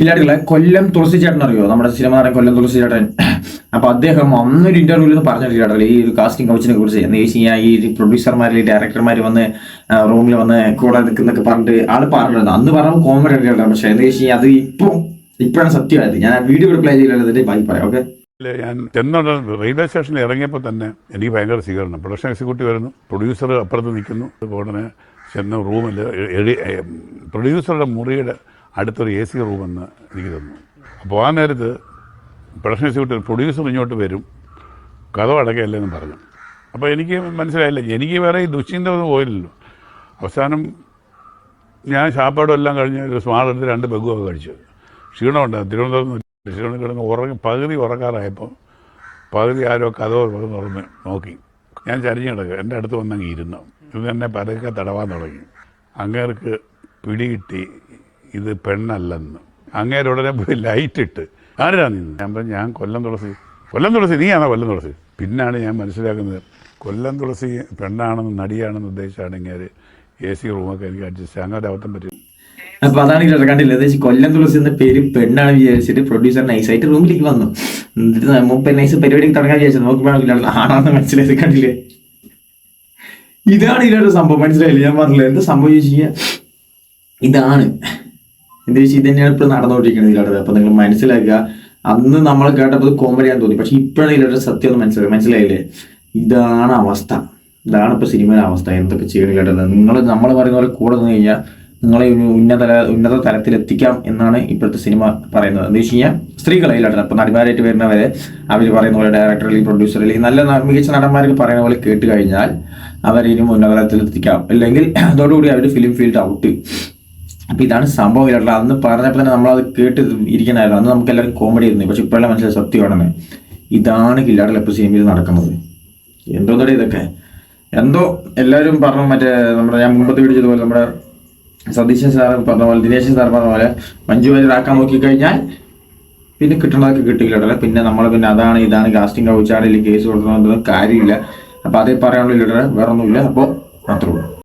ഇല്ലാട്ടില്ല കൊല്ലം തുളസി ചേട്ടൻ അറിയോ? നമ്മുടെ സിനിമ നടൻ കൊല്ലം തുളസി ചേട്ടൻ അപ്പൊ അദ്ദേഹം അന്നൊരു ഇന്റർവ്യൂവിൽ നിന്ന് പറഞ്ഞിട്ടില്ല ഈ ഒരു കാസ്റ്റിംഗ് കൗച്ചിനെ കുറിച്ച്. എന്ന് വെച്ച് കഴിഞ്ഞാൽ ഈ പ്രൊഡ്യൂസർമാർ ഡയറക്ടർമാർ വന്ന് റൂമിൽ വന്ന് കൂടെ നിൽക്കുന്നൊക്കെ പറഞ്ഞിട്ട് ആൾ പറഞ്ഞിരുന്നു അന്ന് പറഞ്ഞ കോമഡി ഒക്കെ പക്ഷെ എന്ന് വെച്ച് കഴിഞ്ഞാൽ അത് ഇപ്പൊ ഇപ്പോഴാണ് സത്യമായത്. ഞാൻ ആ വീഡിയോ പ്ലേ ചെയ്തിട്ട് ബാക്കി പറയാം ഓക്കെ ഞാൻ ചെന്നുണ്ട് റെയിൽവേ സ്റ്റേഷനിൽ ഇറങ്ങിയപ്പോൾ തന്നെ എനിക്ക് ഭയങ്കര സ്വീകരണം പ്രൊഡക്ഷൻ എക്സിക്യൂട്ടീവ് വരുന്നു പ്രൊഡ്യൂസർ അപ്പുറത്ത് നിൽക്കുന്നു. ഉടനെ ചെന്ന റൂമിൽ പ്രൊഡ്യൂസറുടെ മുറിയുടെ അടുത്തൊരു എ സി റൂമെന്ന് എനിക്ക് തന്നു. അപ്പോൾ ആ നേരത്ത് പ്രൊഡക്ഷൻ എക്സിക്യൂട്ടീവ് പ്രൊഡ്യൂസർ ഇങ്ങോട്ട് വരും. കഥ അടക്കയല്ലേ എന്ന് പറഞ്ഞു. അപ്പോൾ എനിക്ക് മനസ്സിലായില്ല. എനിക്ക് വേറെ ഈ ദുശ്ചിന്ത ഒന്നും പോയില്ലല്ലോ. അവസാനം ഞാൻ ഷാപ്പാടും എല്ലാം കഴിഞ്ഞ് ഒരു സ്മാർട്ട് എടുത്ത് രണ്ട് ബഗുമൊക്കെ കഴിച്ചു. ക്ഷീണമുണ്ട്. തിരുവനന്തപുരത്ത് നിന്ന് ക്ഷീണം കിടന്ന് ഉറങ്ങി പകുതി ഉറക്കാറായപ്പോൾ പകുതി ആരോ കഥ തുറന്ന് നോക്കി. ഞാൻ ചരിഞ്ഞ് കിടക്കുക. എന്റെ അടുത്ത് വന്നങ്ങ് ഇരുന്നു. ഇത് എന്നെ പതുക്കെ തടവാൻ തുടങ്ങി. അങ്ങേർക്ക് പിടികിട്ടി. ഇത് പെണ്ണല്ലെന്ന്. അങ്ങേരെ ഉടനെ പോയി ലൈറ്റ് ഇട്ട്. ആരാ നിന്ന് ഞാൻ പറഞ്ഞു ഞാൻ കൊല്ലം തുളസി. കൊല്ലം തുളസി? നീയാണോ കൊല്ലം തുളസി? പിന്നാണ് ഞാൻ മനസ്സിലാക്കുന്നത്. കൊല്ലം തുളസി പെണ്ണാണെന്ന് നടിയാണെന്ന് ഉദ്ദേശിച്ചാണ് ഇങ്ങനെ എ സി റൂമൊക്കെ എനിക്ക് അഡ്ജസ്റ്റ് അങ്ങനെ അവധം പറ്റി. അപ്പൊ അതാണ് ഇതിൽ കണ്ടില്ല? എന്താ കൊല്ലം തുളസി എന്ന പേര് പെണ്ണാണ് വിചാരിച്ചിട്ട് പ്രൊഡ്യൂസർ നൈസായിട്ട് റൂമിലേക്ക് വന്നു. എന്നിട്ട് മുമ്പ് നൈസ് പരിപാടിക്ക് തുടങ്ങാൻ വിചാരിച്ചത് നോക്കുമ്പോഴാണ് ആണാന്ന് മനസ്സിലായത് കണ്ടില്ലേ? ഇതാണ് ഇതിലൊരു സംഭവം. മനസ്സിലായില്ല? ഞാൻ പറഞ്ഞില്ല? എന്താ സംഭവം ചോദിച്ചു കഴിഞ്ഞാൽ ഇതാണ്. എന്താ വെച്ചാൽ ഇത് തന്നെയാണ് ഇപ്പോൾ നടന്നുകൊണ്ടിരിക്കുന്നത് ഇതിലൂടെ അപ്പോൾ നിങ്ങൾ മനസ്സിലാക്കുക അന്ന് നമ്മൾ കേട്ടപ്പോൾ കോമഡിയാന്ന് തോന്നി. പക്ഷെ ഇപ്പോഴാണ് ഇതിലൊരു സത്യം ഒന്ന് മനസ്സിലാക്കുക മനസ്സിലായില്ലേ? ഇതാണ് അവസ്ഥ. ഇതാണ് ഇപ്പോൾ സിനിമയുടെ അവസ്ഥ. എന്തൊക്കെ ചെയ്യണം കേട്ടത്. നിങ്ങൾ നമ്മൾ പറയുന്ന പോലെ കൂടെ നിന്ന് കഴിഞ്ഞാൽ നിങ്ങളെ ഒരു ഉന്നത ഉന്നത തലത്തിലെത്തിക്കാം എന്നാണ് ഇപ്പോഴത്തെ സിനിമ പറയുന്നത്. എന്താ വെച്ച് കഴിഞ്ഞാൽ സ്ത്രീകളെ ഇല്ലാട്ടത് അപ്പൊ നടിമാരായിട്ട് വരുന്നവരെ അവർ പറയുന്ന പോലെ ഡയറക്ടർ അല്ലെങ്കിൽ പ്രൊഡ്യൂസർ അല്ലെങ്കിൽ നല്ല മികച്ച നടന്മാർക്ക് പറയുന്ന പോലെ കേട്ട് കഴിഞ്ഞാൽ അവരിനും ഉന്നത തലത്തിലെത്തിക്കാം അല്ലെങ്കിൽ അതോടുകൂടി അവർ ഫിലിം ഫീൽഡ് ഔട്ട് അപ്പൊ ഇതാണ് സംഭവം ഇല്ല അന്ന് പറഞ്ഞപ്പോൾ തന്നെ നമ്മളത് കേട്ട് ഇരിക്കണമായിരുന്നു അന്ന് നമുക്ക് എല്ലാവരും കോമഡി ആയിരുന്നു. പക്ഷെ ഇപ്പോഴെല്ലാം മനസ്സിലായി സത്യമാണെന്ന് ഇതാണ് കില്ലാടിൽ എപ്പോൾ സിനിമയിൽ നടക്കുന്നത്. എന്തോ തടി ഇതൊക്കെ? എന്തോ എല്ലാവരും പറഞ്ഞു മറ്റേ നമ്മുടെ ഞാൻ മുമ്പത്തെ വീഡിയോ ചെയ്തപോലെ നമ്മുടെ സതീശൻ സാർ പറഞ്ഞ പോലെ ദിനേശൻ സാർ പറഞ്ഞ പോലെ മഞ്ജു വാര്യരാക്കാൻ നോക്കിക്കഴിഞ്ഞാൽ പിന്നെ കിട്ടണതൊക്കെ കിട്ടില്ല പിന്നെ നമ്മൾ പിന്നെ അതാണ് ഇതാണ് കാസ്റ്റിംഗ് കൗച്ചാടില്ല കേസ് കൊടുക്കണമെന്നൊന്നും കാര്യമില്ല. അപ്പോൾ അതേ പറയാനുള്ള ലീഡർ വേറൊന്നുമില്ല. അപ്പോൾ മാത്രമേ ഉള്ളൂ.